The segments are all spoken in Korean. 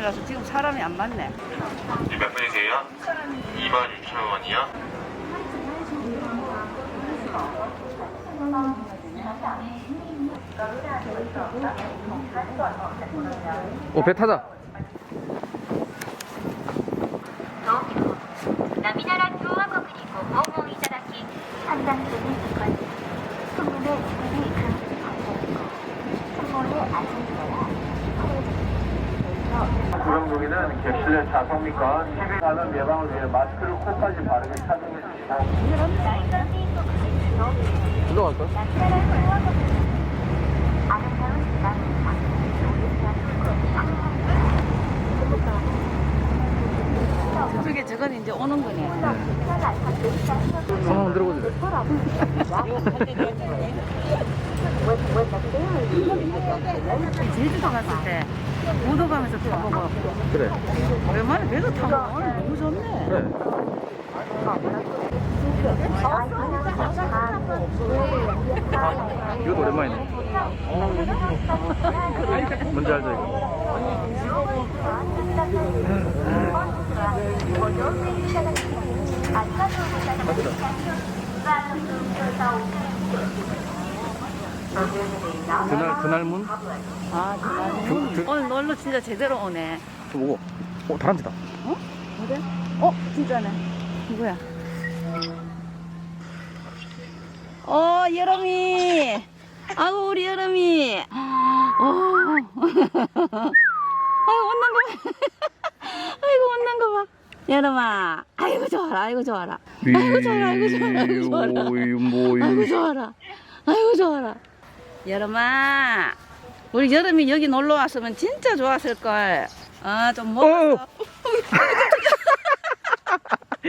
여름이라서 지금 사람이 안 많네. 지금 몇 분이세요? 26,000원이요? 오, 배 타자. ナミナラ共和国にご訪問いただき판단되는 건 소문의 지금이 강조하 구명동에는 객실내 자석미과 TV 감염 예방을 위해 마스크를 코까지 바르게 착용해 주시다. 그게 저건 이제 오는 거네. 한번 들어보세요. 제주도 갔을 때 우도 가면서 타보고 그래. 오랜만에 배도 타고 오늘 너무 좋네. 그래. 이것도 오랜만이네. 뭔지 알죠, 이거? 그날, 그날 문? 아, 그- 그- 오늘 놀러 진짜 제대로 오네. 저 뭐고? 어, 다람쥐다. 그래? 어, 진짜네. 누구야? 어, 여름이. 아우, 우리 여름이. 어. 아이고, 웃는 거 봐. 아이고, 웃는 거 봐. 여름아. 아이고, 좋아라. 아이고, 좋아라. 아이고, 좋아라. 아이고, 좋아라. 아이고, 좋아라. 아이고, 좋아라. 아이고, 좋아라. 여름아. 우리 여름이 여기 놀러 왔으면 진짜 좋았을 걸. 아, 좀 어! 먹었어.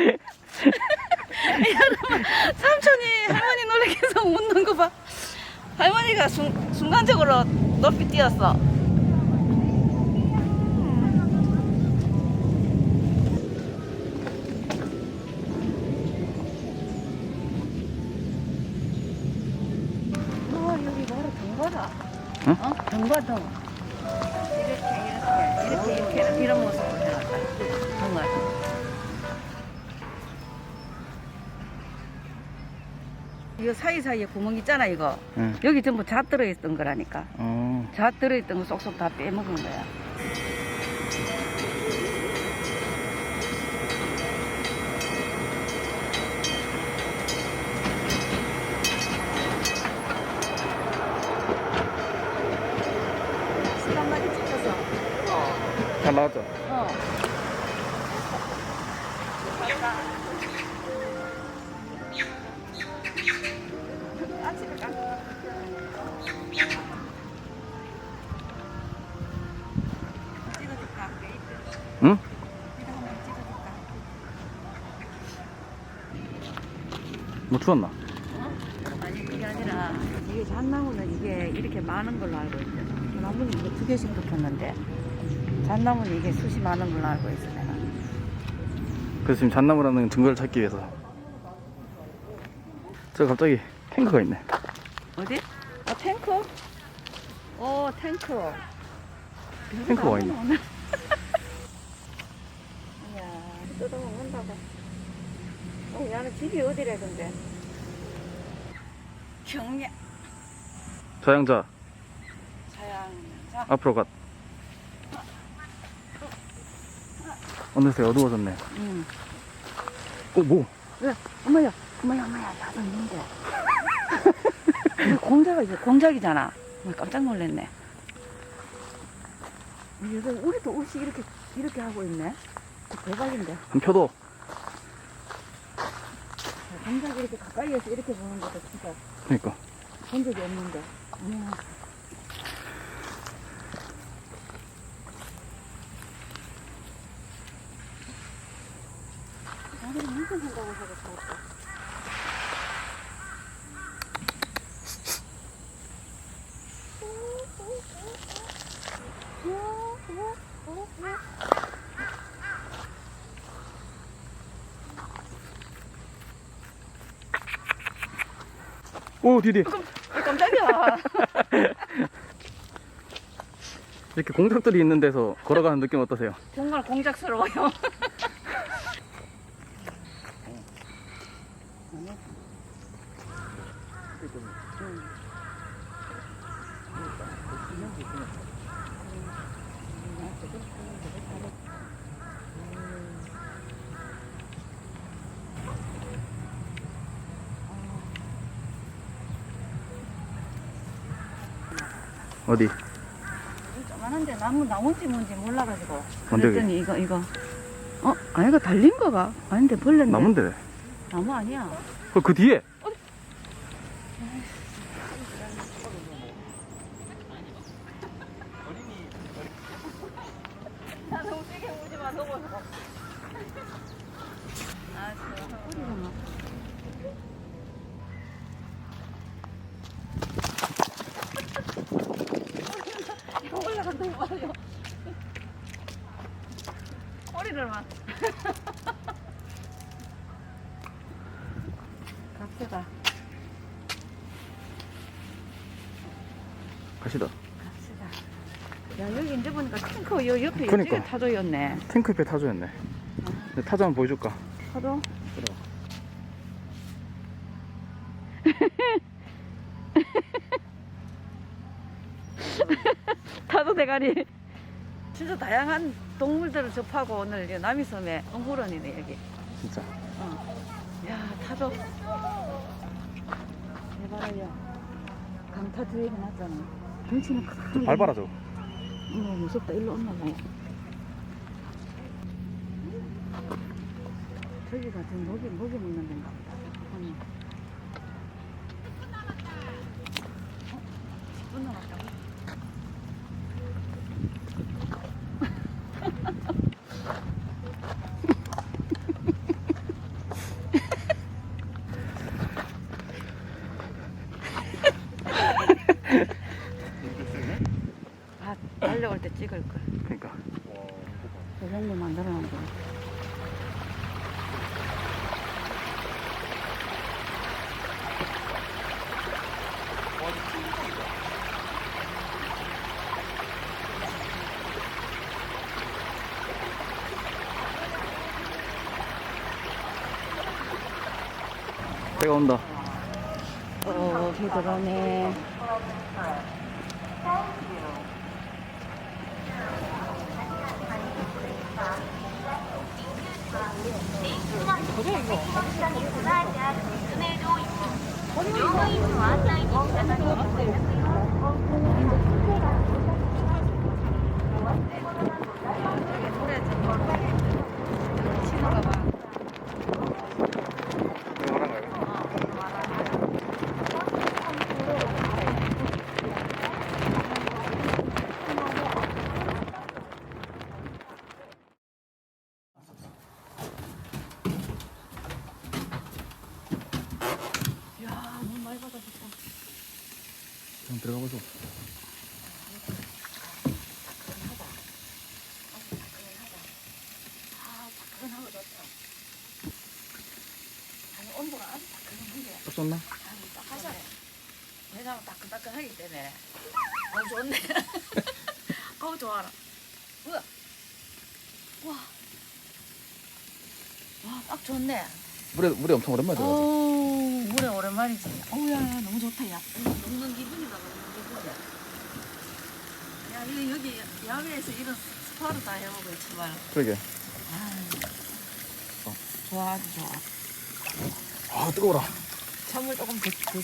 여러분, 삼촌이 할머니 놀래켜서 웃는 거 봐. 할머니가 순, 순간적으로 높이 뛰었어. 어, 경과다. 응? 어? 경과동. 이렇게, 이렇게, 이렇게, 이렇게, 이렇게 이런 모습으로 해놨다. 경과동. 이거 사이사이에 구멍 있잖아, 이거. 응. 여기 전부 잣 들어있던 거라니까. 어. 잣 들어있던 거 쏙쏙 다 빼먹은 거야. 잘 나왔죠? 어. 뭐 추웠나? 아니 그게 아니라 이게 잣나무는 이게 이렇게 많은 걸로 알고 있잖아. 나무는 이거 두 개씩 붙었는데 잣나무는 이게 숱이 많은 걸로 알고 있어 내가. 그래서 지금 잣나무라는 증거를 찾기 위해서. 저 갑자기 탱크가 있네. 어디? 아 탱크? 오 탱크. 탱크가 와 있네. 이야 뜯어먹는다고. 어, 나는 집이 어디래 근데? 경례 자양자, 자양. 자 앞으로 가. 어느새 어두워졌네. 응. 어, 뭐? 왜? 어머야, 어머야, 어머야, 나도 있는데. 이거 공작이 공작이잖아. 깜짝 놀랐네. 이거 우리도 옷이 이렇게 이렇게 하고 있네. 대박인데. 한 표도. 공작이 이렇게 가까이에서 이렇게 보는 것도 진짜 그러니까. 본 적이 없는데. 어 무슨 생각을 하고 살았다. 오, 디디. 깜짝이야. 이렇게 공작들이 있는 데서 걸어가는 느낌 어떠세요? 정말 공작스러워요. 어디? 조만한데 나무 나무인지 뭔지 몰라가지고 뭔데, 그랬더니 이거 이거 어? 아니가 달린 거가? 아닌데 벌레네 나무인데. 나무 아니야 그, 그 뒤에. 올라간다고 말이요 꼬리를 막 갑시다 가시다. 갑시다 야 여기 이제 보니까 탱커 요 옆에 그러니까. 이쪽에 타조였네 탱크 옆에 타조였네. 근데 타조 한번 보여줄까? 타조? 그래. 타조 대가리 진짜 다양한 동물들을 접하고 오늘 이 남이섬에 동물원이네 여기 진짜. 야 타조 대박이야 강타 뒤에 해놨잖아 덩치는 크다 밟아라, 저. 어머 무섭다. 일로 봐요 저기 같은 먹이 먹이 먹는 데인가 보다 어머. 어? 10분 남았다고? 아 달려올 때 찍을 걸. 그러니까. 저 정도 만들어놓은 거. 배가 온다. 어, 비 들어오네. に備えてある説明領域乗務員の案内に従い 좀 들어가 보소. 아니, 온도가 아주 따끈한데. 딱 쏜나? 아주 따끈해. 왜냐면 따끈따끈하기 때문에. 아우, 좋네. 아우, 좋아라. 우와. 와. 와, 딱 좋네. 물에, 물에 엄청 오랜만에 들어가지. 어우, 물에 오랜만이지. 어우야, 너무 좋다, 야. 녹는 기분이다, 녹는 기분이야. 야, 이거 여기 야외에서 이런 스파를 다 해보고, 정말. 그러게. 아, 좋아, 아주 좋아. 아, 뜨거워라. 찬물 조금 더, 더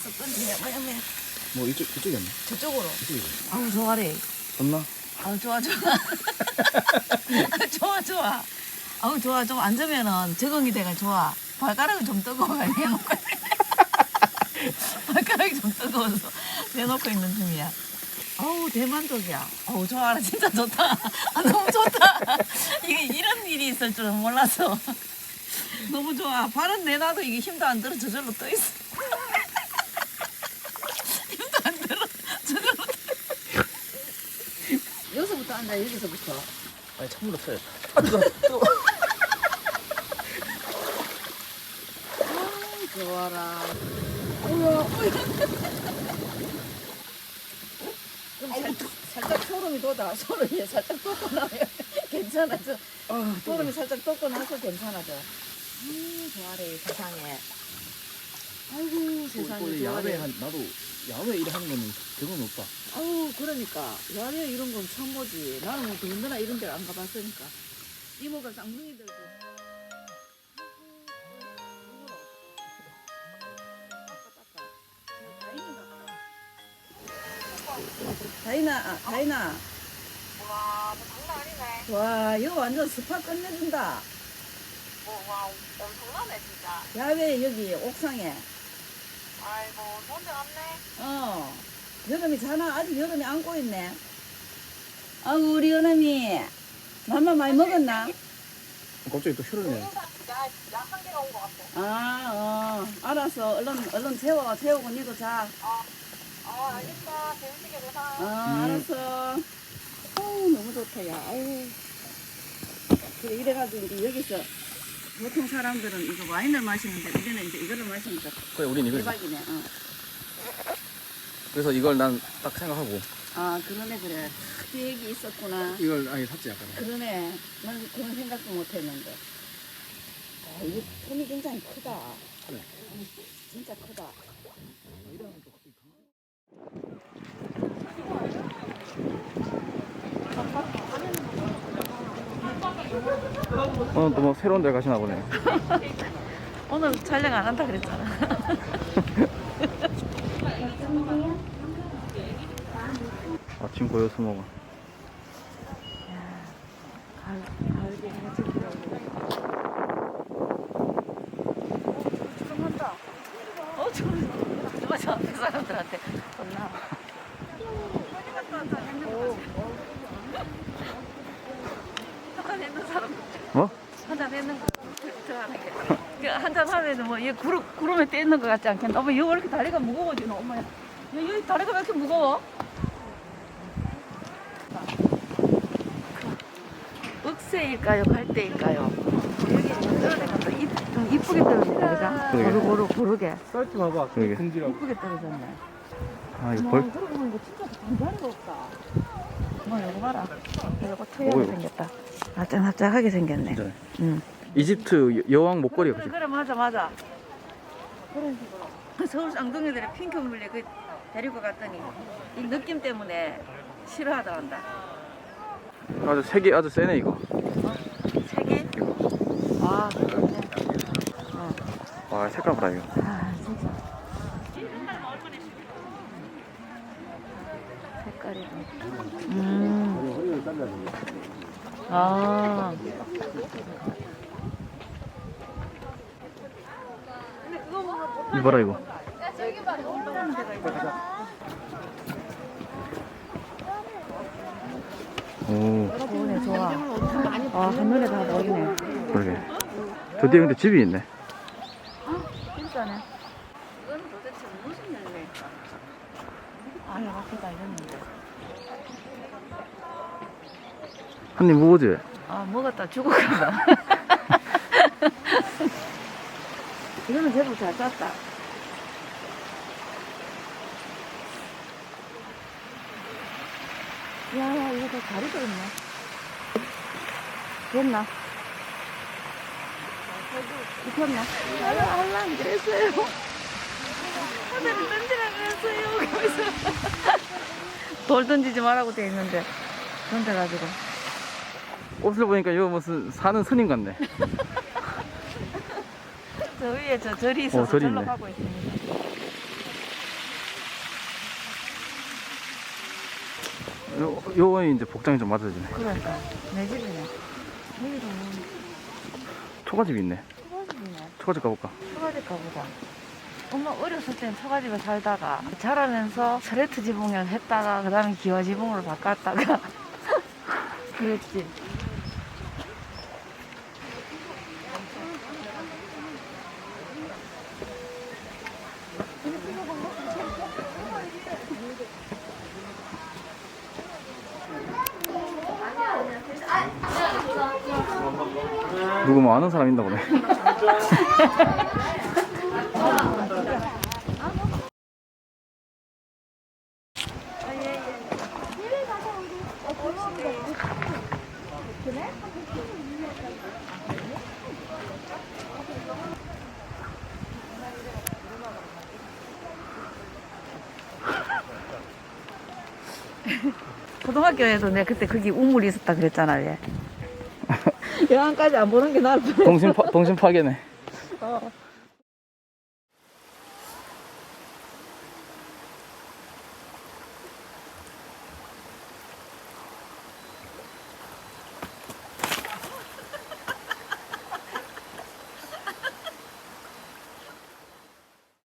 뭐야, 뭐야. 뭐, 이쪽, 이쪽이었네. 저쪽으로. 이쪽이지. 아우, 좋아래. 좋나? 아우, 좋아, 좋아. 좋아, 좋아. 아우, 좋아. 좀 앉으면은 적응이 되가 좋아. 발가락은 좀 뜨거워. 내놓고. 발가락이 좀 뜨거워서 내놓고 있는 중이야. 아우, 대만족이야. 아우, 좋아라. 진짜 좋다. 아, 너무 좋다. 이게 이런 일이 있을 줄은 몰라서. 너무 좋아. 발은 내놔도 이게 힘도 안 들어. 저절로 떠 있어. 힘도 안 들어. 저절로 떠 있어. 여기서부터 앉아, 여기서부터. 아니, 찬물로 쳐야겠다. 아우, 좋아라. 좀 살, 살짝 소름이 돋아. 소름이 살짝 돋고 나면 괜찮아져. 소름이 살짝 돋고 나서 괜찮아져. 음, 좋아래, 세상에. 아이고, 세상에. 좋아래. 나도 야외 일하는 거는 경험이 없다. 아우, 그러니까. 야외 이런 건 처음 보지. 나는 뭐 더군다나 이런 데를 안 가봤으니까. 이모가 쌍둥이 들고. 다이나, 아, 다이나. 와, 뭐 장난 아니네. 와, 이거 완전 스파 끝내준다. 뭐, 와, 엄청나네, 진짜. 야외 여기 옥상에. 아이고, 좋은데 갔네. 어. 여름이 자나? 아직 여름이 안고 있네. 아우, 우리 여름이. 맘마 많이 먹었나? 갑자기 또 혈을 야, 약한 개가 온 것 같아. 아, 어. 알았어. 얼른, 얼른 재워. 재우고 니도 자. 어, 알겠어. 재밌게 놀아. 어, 알았어. 어우, 너무 좋다, 야. 아유. 그래, 이래가지고 이제 여기서 보통 사람들은 이거 와인을 마시는데 우리는 이제 이거를 마시니까 그래 우린 이거 대박이네. 어. 그래서 이걸 난 딱 생각하고 아, 그러네, 그래. 계획이 있었구나. 이걸 아예 샀지 약간. 그러네. 난 그런 생각도 못 했는데. 아, 이게 톤이 굉장히 크다. 그래. 진짜 크다. 오늘 또 뭐 새로운 데 가시나 보네. 오늘 촬영 안 한다 그랬잖아. 아침 고요 수목원. 가을, 가을 비가 지금 한다. 어, 좀, 맞아. 앞에 사람들한테 혼나. 한잔 했는 사람, 뭐? 한잔 했는 거, 들어가는 게. 그 한잔 하면은 뭐, 얘 구름, 구름에 떼 있는 것 같지 않겠나? 어머, 얘왜 이렇게 다리가 무거워지노? 엄마, 야, 여기 다리가 왜 이렇게 무거워? 억새일까요? 갈대일까요? 여기 좀 이쁘게 떨어졌네, 그죠? 그러게. 고루, 고루, 고르게. 썰지 마봐. 그러게. 이쁘게 떨어졌네. 아 이거 와, 벌 그러고 보니까 진짜 단자리가 없다. 뭐, 이거 봐라. 이거 특이하게 이거? 생겼다. 아짝아짝하게 생겼네. 진짜. 응. 이집트 여- 여왕 목걸이가 그래, 그지? 그래, 맞아, 맞아. 그런 식으로. 서울 쌍둥이들이 핑크 물레 그 데리고 갔더니 이 느낌 때문에 싫어하더란다. 아주 색이 아주 세네 이거. 세 개? 아, 그렇네. 와 색깔 봐라 이거. 아, 진짜. 색깔이. 음. 아. 이거 봐라 이거. 오 좋네, 좋아. 아, 한눈에 다 보이네. 그러게. 저 뒤에 근데 집이 있네. 진짜네. 이건 도대체 무슨 열매일까? 아, 이거 앞에 달렸는데. 한입 먹어지? 아, 먹었다 죽어가나. 이거는 제법 잘 짰다. 야, 야, 이거 다 다리도 있네. 됐나? 익혔나? 알라, 알라, 안 그랬어요. 하늘을 던지라 그랬어요. 거기서. 돌 던지지 말라고 돼 있는데. 던져가지고. 옷을 보니까 이거 무슨 사는 스님 같네. 저 위에 저 절이 있어서 어, 절이 절로 있네. 가고 있습니다. 요, 요거는 이제 복장이 좀 맞아지네. 그러니까 내 집이네. 여기도 초가집이 있네. 초가집이네. 초가집 가볼까? 초가집 가보자. 엄마 어렸을 땐 초가집에 살다가 자라면서 스레트 지붕을 했다가 그 다음에 기와 지붕으로 바꿨다가 그랬지. 누구 뭐 아는 사람 있나 보네. 고등학교에서 내가 그때 거기 우물이 있었다 그랬잖아, 얘. 영안까지 안 보는 게 나을 뻔 동심 파, 동심 파괴네. 어.